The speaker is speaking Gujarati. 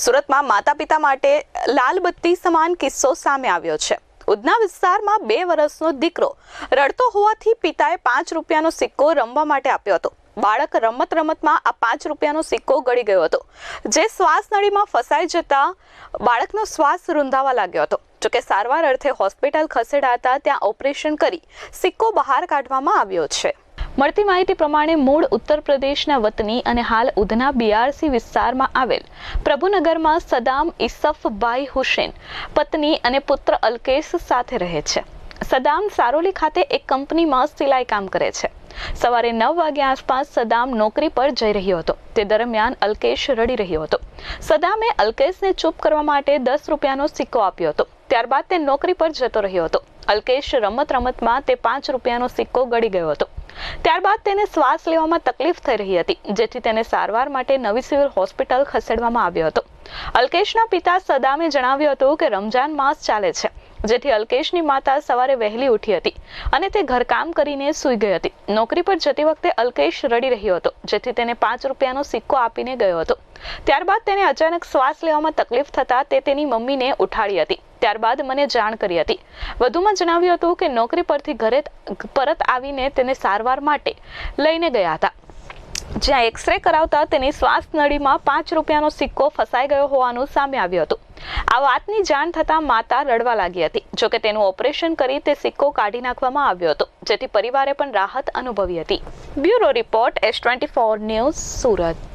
સુરતમાં માતા પિતા માટે લાલ બત્તી સમાન કિસ્સો સામે આવ્યો છે. ઉધના વિસ્તારમાં બે વર્ષનો દીકરો રડતો હોવાથી પિતાએ પાંચ રૂપિયાનો સિક્કો રમવા માટે આપ્યો હતો. બાળક રમત રમતમાં આ પાંચ રૂપિયાનો સિક્કો ગળી ગયો હતો, જે શ્વાસ નળીમાં ફસાઈ જતા બાળકનો શ્વાસ રૂંધાવા લાગ્યો હતો. જોકે સારવાર અર્થે હોસ્પિટલ ખસેડાતા ત્યાં ઓપરેશન કરી સિક્કો બહાર કાઢવામાં આવ્યો છે. મળતી માહિતી પ્રમાણે મૂળ ઉત્તર પ્રદેશના વતની અને હાલ ઉધના બીઆરસી વિસ્તારમાં આવેલ પ્રભુનગરમાં સદામ ઇસફભાઈ હુસેન પત્ની અને પુત્ર અલ્કેશ સાથે રહે છે. સદામ સારોલી ખાતે એક કંપનીમાં સિલાઈ કામ કરે છે. સવારે નવ વાગ્યા આસપાસ સદામ નોકરી પર જઈ રહ્યો હતો. તે દરમિયાન અલ્કેશ રડી રહ્યો હતો. સદામે અલ્કેશને ચૂપ કરવા માટે દસ રૂપિયાનો સિક્કો આપ્યો હતો. ત્યારબાદ તે નોકરી પર જતો રહ્યો હતો. અલ્કેશ રમત રમતમાં તે પાંચ રૂપિયાનો સિક્કો ગળી ગયો હતો. ત્યારબાદ તેને શ્વાસ લેવામાં તકલીફ થઈ રહી હતી, જેથી તેને સારવાર માટે નવી સિવિલ હોસ્પિટલ ખસેડવામાં આવ્યો હતો. અલ્કેશના પિતા સદામે જણાવ્યું હતું કે રમજાન માસ ચાલે છે, જેથી અલ્કેશની માતા સવારે વહેલી ઉઠી હતી અને તે ઘરકામ કરીને સૂઈ ગઈ હતી. નોકરી પર જતી વખતે અલ્કેશ રડી રહ્યો હતો, જેથી તેને પાંચ રૂપિયાનો સિક્કો આપીને ગયો હતો. ત્યારબાદ તેને અચાનક શ્વાસ લેવામાં તકલીફ થતા તે તેની મમ્મીને ઉઠાડી હતી. ત્યારબાદ મને જાણ કરી હતી. વધુમાં જણાવ્યું હતું કે નોકરી પરથી ઘરે પરત આવીને તેને સારવાર માટે લઈને ગયા હતા. જ્યાં એક્સરે કરાવતા તેની શ્વાસ નળીમાં પાંચ રૂપિયાનો સિક્કો ફસાઈ ગયો હોવાનું સામે આવ્યું હતું. આ વાતની જાણ થતાં માતા રડવા લાગી હતી. જોકે તેનું ઓપરેશન કરી તે સિક્કો કાઢી નાખવામાં આવ્યો હતો, જેથી પરિવારે પણ રાહત અનુભવી હતી. Bureau report, S twenty four news, Surat.